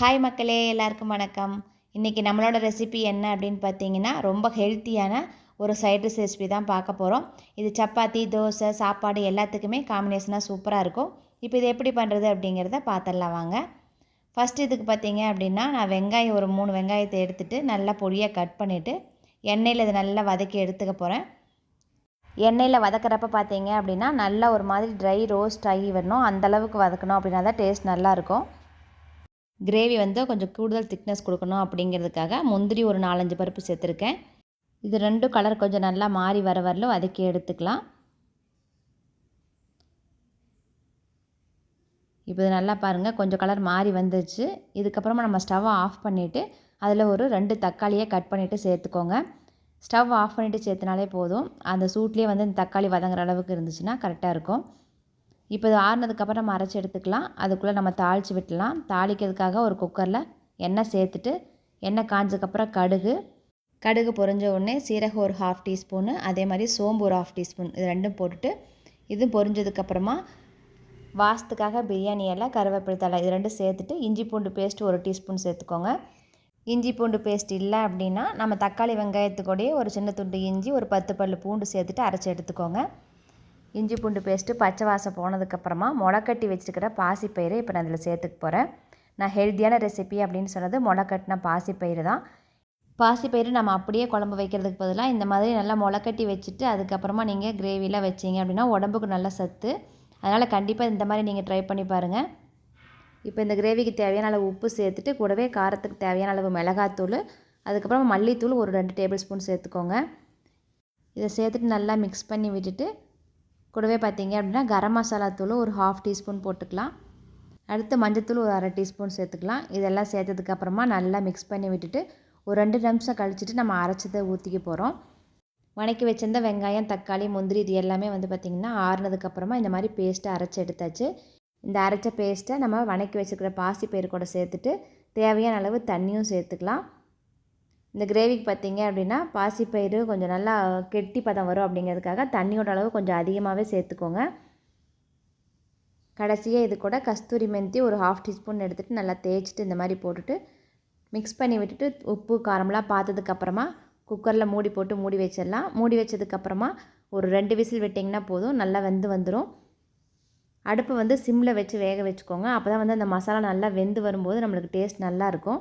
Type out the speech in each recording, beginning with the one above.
Hi மக்களே எல்லாருக்கும் வணக்கம். இன்றைக்கி நம்மளோட ரெசிபி என்ன அப்படின்னு பார்த்தீங்கன்னா ரொம்ப ஹெல்த்தியான ஒரு சைட் டிஷ் ரெசிபி தான் பார்க்க போகிறோம் இது சப்பாத்தி தோசை சாப்பாடு எல்லாத்துக்குமே காம்பினேஷனாக சூப்பராக இருக்கும். இப்போ இது எப்படி பண்ணுறது அப்படிங்கிறத பார்த்துடலாம் வாங்க. ஃபஸ்ட் இதுக்கு பார்த்தீங்க அப்படின்னா நான் வெங்காயம் ஒரு மூணு வெங்காயத்தை எடுத்துகிட்டு நல்லா பொடியாக கட் பண்ணிவிட்டு எண்ணெயில் இதை நல்லா வதக்கி எடுத்துக்க போகிறேன் எண்ணெயில் வதக்கிறப்ப பார்த்தீங்க அப்படின்னா நல்லா ஒரு மாதிரி ட்ரை ரோஸ்ட் ஆகி வரணும். அந்தளவுக்கு வதக்கணும் அப்படின்னா தான் டேஸ்ட் நல்லாயிருக்கும் கிரேவி வந்து கொஞ்சம் கூடுதல் திக்னஸ் கொடுக்கணும் அப்படிங்கிறதுக்காக முந்திரி ஒரு நாலஞ்சு பருப்பு சேர்த்துருக்கேன். இது ரெண்டும் கலர் கொஞ்சம் நல்லா மாறி வர வரலும் வதக்கி எடுத்துக்கலாம். இப்போ இது நல்லா பாருங்கள் கொஞ்சம் கலர் மாறி வந்துடுச்சு இதுக்கப்புறமா நம்ம ஸ்டவ்வை ஆஃப் பண்ணிவிட்டு அதில் ஒரு ரெண்டு தக்காளியை கட் பண்ணிவிட்டு சேர்த்துக்கோங்க. ஸ்டவ் ஆஃப் பண்ணிவிட்டு சேர்த்துனாலே போதும். அந்த சூட்லேயே வந்து இந்த தக்காளி வதங்குற அளவுக்கு இருந்துச்சுன்னா கரெக்டாக இருக்கும். இப்போ இது ஆறுனதுக்கப்புறம் நம்ம அரைச்சி எடுத்துக்கலாம். அதுக்குள்ளே நம்ம தாளித்து விட்டுலாம் தாளிக்கிறதுக்காக ஒரு குக்கரில் எண்ணெய் சேர்த்துட்டு எண்ணெய் காஞ்சதுக்கப்புறம் கடுகு. கடுகு பொரிஞ்ச உடனே சீரகம் ஒரு ஹாஃப் டீஸ்பூனு அதே மாதிரி சோம்பு ஒரு ஹாஃப் டீஸ்பூன் இது ரெண்டும் போட்டுட்டு இதுவும் பொரிஞ்சதுக்கப்புறமா வாசத்துக்காக பிரியாணி எல்லாம் கருவேப்பிலை தலை இது ரெண்டும் சேர்த்துட்டு இஞ்சி பூண்டு பேஸ்ட் ஒரு டீஸ்பூன் சேர்த்துக்கோங்க. இஞ்சி பூண்டு பேஸ்ட் இல்லை அப்படின்னா நம்ம தக்காளி வெங்காயத்துக்கூடயே ஒரு சின்ன துண்டு இஞ்சி ஒரு பத்து பல் பூண்டு சேர்த்துட்டு அரைச்சி எடுத்துக்கோங்க. இஞ்சி பூண்டு பேஸ்ட்டு பச்சை வாசம் போனதுக்கப்புறமா முளைக்கட்டி வச்சுருக்கிற பாசிப்பயிறு இப்போ நான் அதில் சேர்த்துக்க போகிறேன் நான் ஹெல்த்தியான ரெசிபி அப்படின்னு சொன்னது முளைக்கட்டின பாசிப்பயிறு தான். பாசிப்பயிறு நம்ம அப்படியே குழம்பு வைக்கிறதுக்கு பதிலாக இந்த மாதிரி நல்லா முளைக்கட்டி வச்சுட்டு அதுக்கப்புறமா நீங்கள் கிரேவிலாம் வச்சிங்க அப்படின்னா உடம்புக்கு நல்ல சத்து. அதனால் கண்டிப்பாக இந்த மாதிரி நீங்கள் ட்ரை பண்ணி பாருங்கள் இப்போ இந்த கிரேவிக்கு தேவையான அளவு உப்பு சேர்த்துட்டு கூடவே காரத்துக்கு தேவையான அளவு மிளகாத்தூள் அதுக்கப்புறம் மல்லித்தூள் ஒரு ரெண்டு டேபிள் ஸ்பூன் சேர்த்துக்கோங்க. இதை சேர்த்துட்டு நல்லா மிக்ஸ் பண்ணி விட்டுட்டு கூடவே பார்த்தீங்க அப்படின்னா கரம் மசாலா தூள் ஒரு ஹாஃப் டீஸ்பூன் போட்டுக்கலாம். அடுத்து மஞ்சத்தூள் ஒரு அரை டீஸ்பூன் சேர்த்துக்கலாம். இதெல்லாம் சேர்த்ததுக்கப்புறமா நல்லா மிக்ஸ் பண்ணி விட்டுட்டு ஒரு ரெண்டு நிமிஷம் கழிச்சிட்டு நம்ம அரைச்சதை ஊற்றிக்க போகிறோம் வணக்கி வச்சிருந்த வெங்காயம் தக்காளி முந்திரி இது எல்லாமே வந்து பார்த்திங்கன்னா ஆறுனதுக்கப்புறமா இந்த மாதிரி பேஸ்ட்டை அரைச்சி எடுத்தாச்சு. இந்த அரைச்ச பேஸ்ட்டை நம்ம வணக்கி வச்சுருக்கிற பாசி பயிர் கூட சேர்த்துட்டு தேவையான அளவு தண்ணியும் சேர்த்துக்கலாம். இந்த கிரேவிக்கு பார்த்தீங்க அப்படின்னா பாசிப்பயிறு கொஞ்சம் நல்லா கெட்டி பதம் வரும் அப்படிங்கிறதுக்காக தண்ணியோட அளவு கொஞ்சம் அதிகமாகவே சேர்த்துக்கோங்க. கடைசியாக இது கூட கஸ்தூரி மெந்தி ஒரு ஹாஃப் டீஸ்பூன் எடுத்துகிட்டு நல்லா தேய்ச்சிட்டு இந்த மாதிரி போட்டுட்டு மிக்ஸ் பண்ணி விட்டுட்டு உப்பு காரம்லாம் பார்த்ததுக்கப்புறமா குக்கரில் மூடி போட்டு மூடி வச்சிடலாம். மூடி வச்சதுக்கப்புறமா ஒரு ரெண்டு விசில் விட்டிங்கன்னா போதும். நல்லா வெந்து வந்துடும் அடுப்பு வந்து சிம்மில் வச்சு வேக வச்சுக்கோங்க. அப்போ தான் வந்து அந்த மசாலா நல்லா வெந்து வரும்போது நம்மளுக்கு டேஸ்ட் நல்லாயிருக்கும்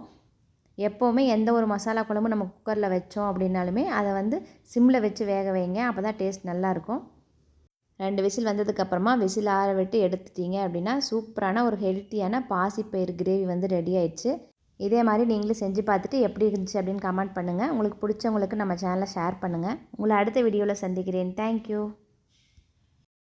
எப்போவுமே எந்த ஒரு மசாலா குழம்பு நம்ம குக்கரில் வச்சோம் அப்படின்னாலுமே அதை வந்து சிம்மில் வச்சு வேக வைங்க. அப்போ தான் டேஸ்ட் நல்லாயிருக்கும் ரெண்டு விசில் வந்ததுக்கப்புறமா விசில் ஆற விட்டு எடுத்துட்டீங்க அப்படின்னா சூப்பரான ஒரு ஹெல்த்தியான பாசிப்பயிறு கிரேவி வந்து ரெடி ஆயிடுச்சு. இதே மாதிரி நீங்களும் செஞ்சு பார்த்துட்டு எப்படி இருந்துச்சு அப்படின்னு கமெண்ட் பண்ணுங்கள் உங்களுக்கு பிடிச்சவங்களுக்கு நம்ம சேனலை ஷேர் பண்ணுங்கள் உங்களை அடுத்த வீடியோவில் சந்திக்கிறேன். தேங்க்யூ